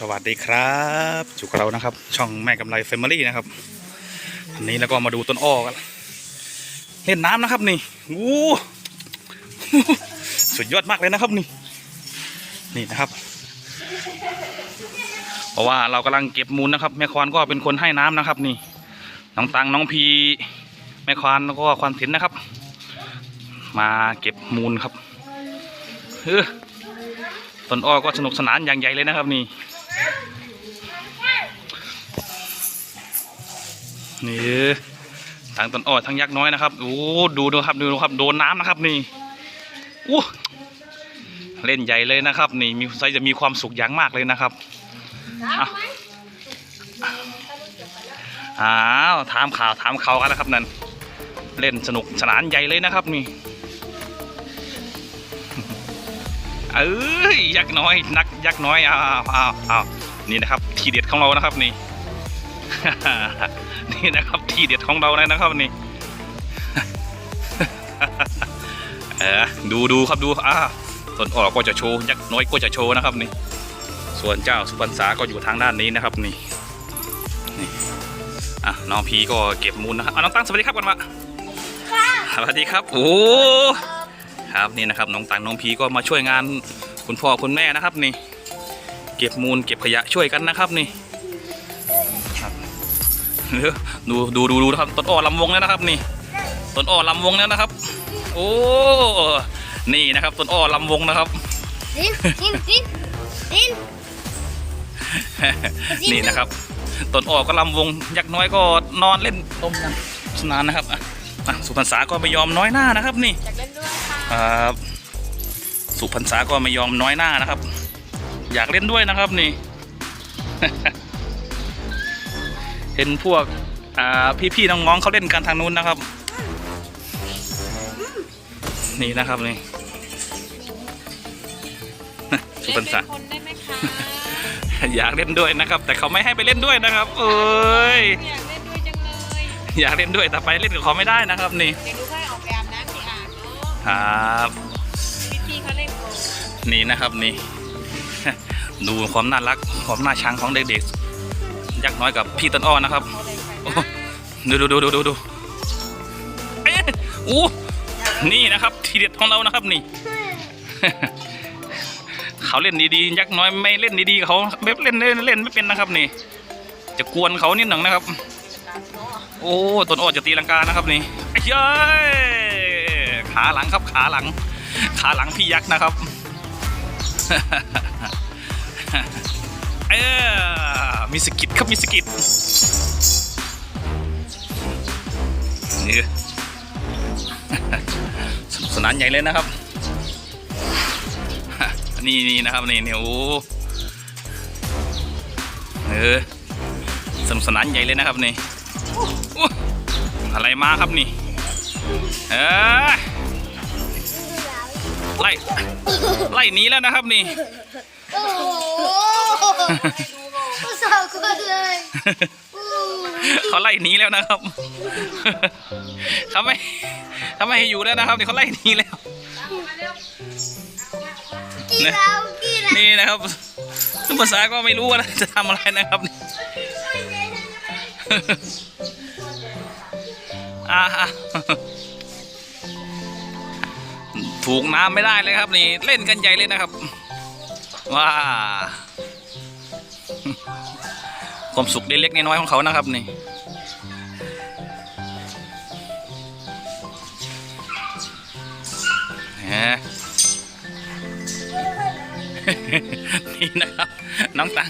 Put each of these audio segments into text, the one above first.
สวัสดีครับอยู่กับเรานะครับ ช่องแม่กำไรแฟมิลี่นะครับวันนี้แล้วก็มาดูต้นอ้อกันเล่นน้ำนะครับนี่วู้สุดยอดมากเลยนะครับนี่ นี่นะครับ เพราะว่าเรากำลังเก็บมูลนะครับ แม่ควานก็เป็นคนให้น้ำนะครับ นี่น้องตังน้องพี แม่ควานแล้วก็ควานถินนะครับ มาเก็บมูลครับเออต้นอ้อก็สนุกสนานอย่างใหญ่เลยนะครับนี่ นี่ทั้งต้นอ้อทั้งยักษ์น้อยนะครับโอ้ดูดูครับดูดูครับโดนน้ำนะครับนี่โอ้เล่นใหญ่เลยนะครับ นี่มีไซจะมีความสุขอย่างมากเลยนะครับอ้าวถามข่าวถามข่าวกันนะครับนั่นเล่นสนุกสนานใหญ่เลยนะครับนี่เอ้ยยักษ์น้อย นักยักษ์น้อยอ้าวอ้าวอ้าวนี่นะครับ ทีเด็ดของเรานะครับนี่ นี่นะครับทีเด็ดของเราเลยนะครับนี่เออดูดูครับดูอ่าต้นออกก็จะโชว์ยักษ์น้อยก็จะโชว์นะครับนี่ ส่วนเจ้าสุพรรษาก็อยู่ทางด้านนี้นะครับนี่นี่อะน้องพีก็เก็บมูลนะครับอะน้องตั้งสวัสดีครับกันวะสวัสดีครับโอ้ครับนี่นะครับน้องตังน้องพีก็มาช่วยงานคุณพ่อคุณแม่นะครับนี่ เก็บมูลเก็บขยะช่วยกันนะครับนี่เดี๋ยวดูดูดูดูนะครับต้นอ้อลำวงแล้วนะครับนี่ต้นอ้อลำวงแล้วนะครับ โอ้นี่นะครับต้นอ้อลำวงนะครับดินดินดินดินนี่นะครับต้นอ้อก็ลำวงยักษ์น้อยก็นอนเล่นลมกันสนานนะครับอะอะสุพรรษาก็ไม่ยอมน้อยหน้านะครับนี่อยากเล่นด้วยค่ะครับสุพรรษาก็ไม่ยอมน้อยหน้านะครับ อยากเล่นด้วยนะครับนี่ เห็นพวกอ่าพี่ๆน้องๆเขาเล่นกันทางนู้นนะครับ นี่นะครับนี่สุพรรษาเล่นเป็นคนได้ไหมคะอยากเล่นด้วยนะครับ แต่เขาไม่ให้ไปเล่นด้วยนะครับ เอ้ยอยากเล่นด้วยจังเลยอยากเล่นด้วยแต่ไปเล่นกับเขาไม่ได้นะครับนี่เดี๋ยวดูให้ออกไปอาบน้ำที่อ่างเนาะครับพี่พี่ๆเขาเล่นโกงนี่นะครับนี่ ดูความน่ารักความน่าชังของเด็กๆ ยักษ์น้อยกับพี่ต้นอ้อนะครับดูดูดูดูดูดูเอ๊ะอู้นี่นะครับ ทีเด็ดของเรานะครับนี่ เขาเล่นดีๆยักษ์น้อยไม่เล่นดีๆเขาไม่เล่นเล่นเล่นไม่เป็นนะครับนี่ จะกวนเขานิดหนึ่งนะครับ โอ้ต้นอ้อจะตีลังกานะครับนี่เย้ยขาหลังครับขาหลัง ขาหลังพี่ยักษ์นะครับ เออ มีสกิดครับมีสกิดนี่สนุกสนานใหญ่เลยนะครับนี่นี่นะครับนี่เนี่ยโอ้เออสนุกสนานใหญ่เลยนะครับนี่โอ้อะไรมาครับนี่เออไล่ไล่หนีแล้วนะครับนี่โอ้โห สาวคนเลยอู้เขาไล่หนีแล้วนะครับเขาไม่เขาไม่ให้อยู่แล้วนะครับนี่เขาไล่หนีแล้วกี่แล้วกี่แล้วนี่นะครับทุกภาษาก็ไม่รู้ว่าจะทำอะไรนะครับนี่อ่าถูกน้ำไม่ได้เลยครับนี่เล่นกันใหญ่เลยนะครับว้า ความสุขเล็กๆน้อยๆของเขานะครับนี่นี่นะครับ น้องตัง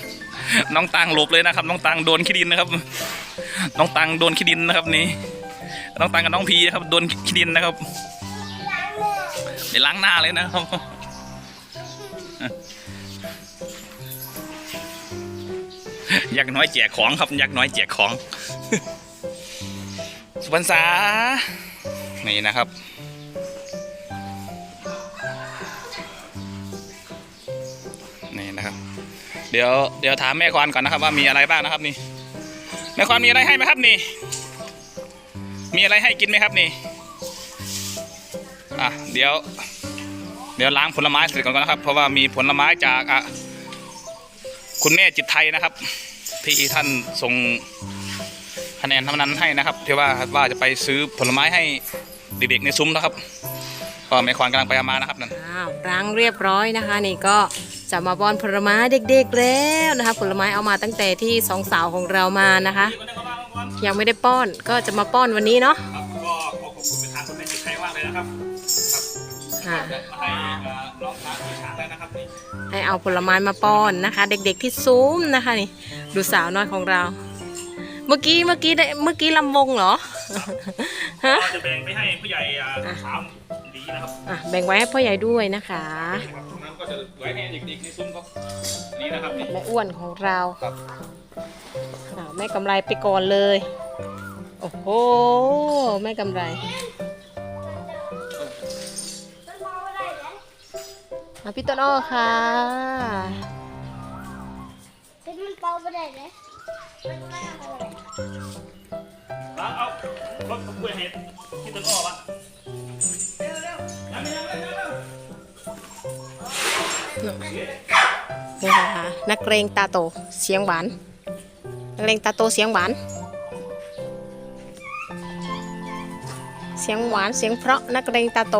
น้องตังหลบเลยนะครับ น้องตังโดนขี้ดินนะครับ น้องตังโดนขี้ดินนะครับนี่น้องตังกับน้องพีนะครับโดนขี้ดินนะครับเดี๋ยวล้างหน้าเลยนะครับ ยากน้อยแจกของครับอยากน้อยแจกของ สุพรรษานี่นะครับนี่นะครับ เดี๋ยวเดี๋ยวถามแม่ควานก่อนนะครับ ว่ามีอะไรบ้างนะครับนี่แม่ควานมีอะไรให้ไหมครับนี่ มีอะไรให้กินไหมครับนี่อะเดี๋ยว เดี๋ยวล้างผลไม้เสร็จก่อนนะครับ เพราะว่ามีผลไม้จากอะคุณแม่จิตไทยนะครับ ที่ท่านส่งคะแนนเท่านั้นให้นะครับที่ว่าว่าจะไปซื้อผลไม้ให้เด็กๆในซุ้มนะครับก็แม่ควานกำลังไปเอามานะครับนั่นอ้าวล้างเรียบร้อยนะคะ นี่ก็จะมาป้อนผลไม้เด็กๆแล้วนะคะผลไม้เอามาตั้งแต่ที่สองสาวของเรามานะคะ ยังไม่ได้ป้อนก็จะมาป้อนวันนี้เนาะครับก็ขอขอบคุณไปทางคุณแม่จิตไทยมากเลยนะครับค่ะให้น้องช้างช้างแล้วนะครับนี่ให้เอาผลไม้มาป้อนนะคะ เด็กๆที่ซุ้มนะคะนี่ ดูสาวน้อยของเรา เมื่อกี้เมื่อกี้ได้เมื่อกี้ลำวงเหรอ ฮะก็จะแบ่งไปให้ผู้ใหญ่อ่าสามดีนะครับอะแบ่งไว้ให้พ่อใหญ่ด้วยนะคะตรงนั้นก็จะไว้ให้เด็กๆในซุ้มก็นี่นะครับนี่แม่อ้วนของเราครับอะแม่กำไรไปก่อนเลย โอ้โหแม่กำไรมันมองอะไรนะมาพี่ต้นอ้อค่ะ เป็นมันเป่าไปได้นะมันไม่เอาอะไรแล้วเอารถกล้วยเห็ดที่ต้นอ้อปะเร็วเร็วยังไม่ยังไม่ยังไม่นี่ค่ะนักเรงตาโตเสียงหวาน นักเรงตาโตเสียงหวาน เสียงหวานเสียงเพราะนักเรงตาโต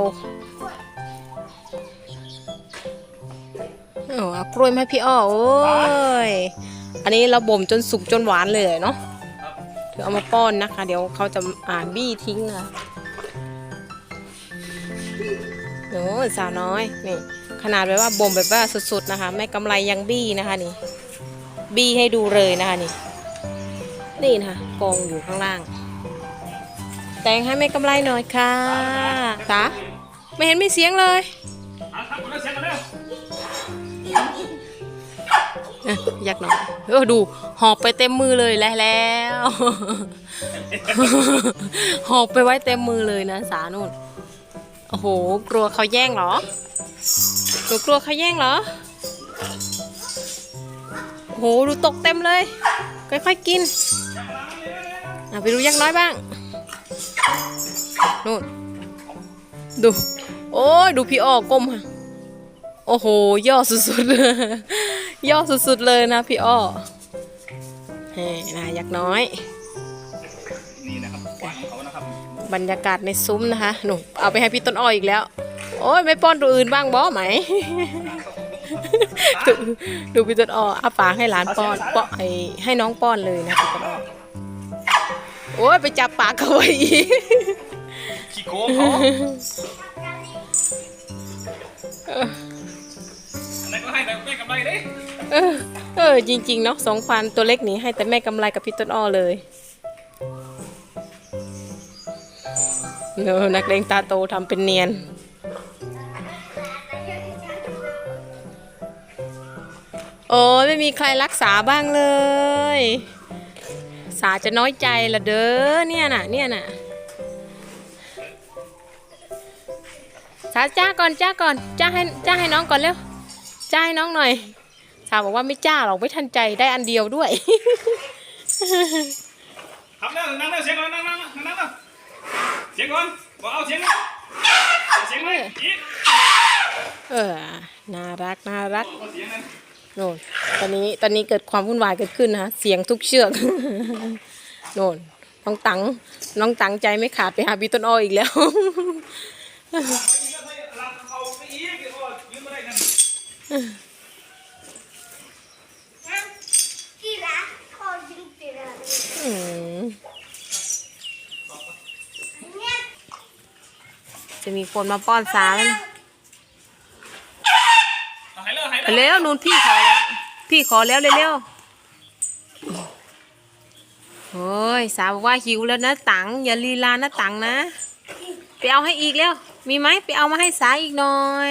โอ้เอากล้วยมาให้พี่อ้อโอ้ย อันนี้เราบ่มจนสุกจนหวานเลยเนาะถึงเอามาป้อนนะคะ เดี๋ยวเขาจะอ่านบี้ทิ้งนะโอ้ยสาวน้อยนี่ขนาดแบบว่าบ่มแบบว่าสุดๆนะคะแม่กำไรยังบี้นะคะนี่ บี้ให้ดูเลยนะคะนี่นี่นะคะกองอยู่ข้างล่าง แต่งให้แม่กำไรหน่อยค่ะตาไม่เห็นมีเสียงเลย ยอยากหน่อยเออดูหอบไปเต็มมือเลยแล้วแล้วหอบไปไว้เต็มมือเลยนะสานุ่นโอ้โห กลัวเขาแย่งเหรอหนูกลัวเขาแย่งเหรอโอ้โหดูตกเต็มเลยค่อยๆกินอะไปดูยักษ์น้อยบ้างนู่นดู โอ้ยดูพี่อ้อก้มค่ะโอ้โห ย่อสุดๆ ย่อสุดๆเลยนะพี่อ้อแหมนะยักษ์น้อยนี่นะครับกวางของเขานะครับบรรยากาศในซุ้มนะคะหนูเอาไปให้พี่ต้นอ้อยอีกแล้ว โอ้ยไม่ป้อนตัวอื่นบ้างบอไหมดูดูพี่ต้นอ้ออาปากให้หลานป้อนป้อนให้ให้น้องป้อนเลยนะพี่ต้นอ้อโอ้ยไปจับปากเขาไว้อีกขี้โกงเขาอันนั้นก็ให้แต่แม่กำไรดิ เออเออจริง ๆ เนาะสองพันตัวเล็กนี้ให้แต่แม่กำไรกับพี่ต้นอ้อเลยเนอนักเลงตาโตทำเป็นเนียน โอ้ยไม่มีใครรักษาบ้างเลย สาจะน้อยใจละเด้อเนี่ยน่ะ เนี่ยน่ะ สาจ้าก่อนจ้าก่อนจ้าให้จ้าให้น้องก่อนเร็วจ้าให้น้องหน่อย สาวบอกว่าไม่จ้าหรอกไม่ทันใจได้อันเดียวด้วยทำแล้วนั่งแล้วเสียงก่อนนั่งนั่งนั่งนั่งเสียงก่อนบอกเอาเสียงเอาเสียงไหมอีกเออน่ารักน่ารักโน่นตอนนี้ตอนนี้เกิดความวุ่นวายเกิดขึ้นนะคะเสียงทุกเชือกโน่นน้องตังน้องตังใจไม่ขาดไปหาบีต้นอ้ออีกแล้ว เอาไปอีกโอ้ยืนไม่ได้นั่น กีฬาคอยิงกีฬา อืม เนี่ย จะมีคนมาป้อนสาแล้วนะเอาหายเลยหายไปเลยเร็วนู่นพี่ขอแล้ว พี่ขอแล้วเร็วๆโอ้ยสาวบอกว่าหิวแล้วนะตังอย่าลีลานะตังนะ ไปเอาให้อีกเร็วมีไหมไปเอามาให้สาอีกหน่อย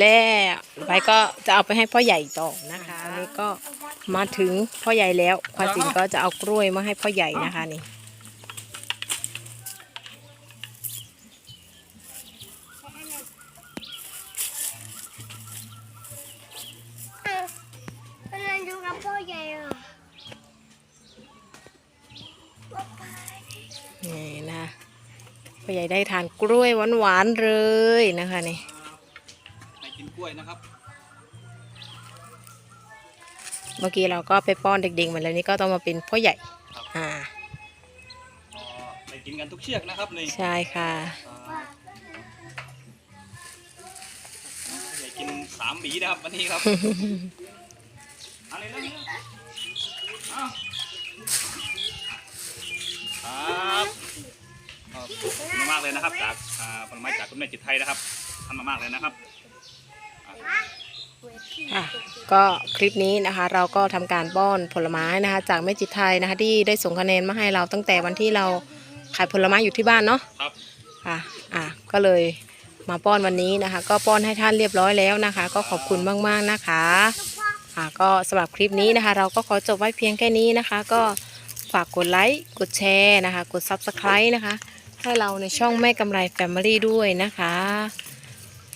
แล้วไปก็จะเอาไปให้พ่อใหญ่ต่อนะคะอันนี้ก็มาถึงพ่อใหญ่แล้วควาสินก็จะเอากล้วยมาให้พ่อใหญ่นะคะนี่นี่นะพ่อใหญ่ได้ทานกล้วยหวานๆเลยนะคะนี่ ให้กินกล้วยนะครับ เมื่อกี้เราก็ไปป้อนเด็กๆมาแล้วนี่ก็ต้องมาเป็นพ่อใหญ่ อ่าก็ไปกินกันทุกเชือกนะครับนี่ใช่ค่ะอยากกินสามหวีนะครับวันนี้ครับอะไรนะเอาครับขอบคุณมากๆเลยนะครับ จากอ่าผลไม้จากคุณแม่จิตไทยนะครับทำมามากเลยนะครับ ค่ะก็คลิปนี้นะคะ เราก็ทำการป้อนผลไม้นะคะ จากแม่จิตไทยนะคะ ที่ได้ส่งคะแนนมาให้เราตั้งแต่วันที่เราขายผลไม้อยู่ที่บ้านเนาะครับค่ะอะก็เลยมาป้อนวันนี้นะคะ ก็ป้อนให้ท่านเรียบร้อยแล้วนะคะ ก็ขอบคุณมากๆนะคะอะก็สำหรับคลิปนี้นะคะ เราก็ขอจบไว้เพียงแค่นี้นะคะ ก็ฝากกดไลค์กดแชร์นะคะ กด Subscribe นะคะ ให้เราในช่องแม่กำไรแฟมิลี่ด้วยนะคะ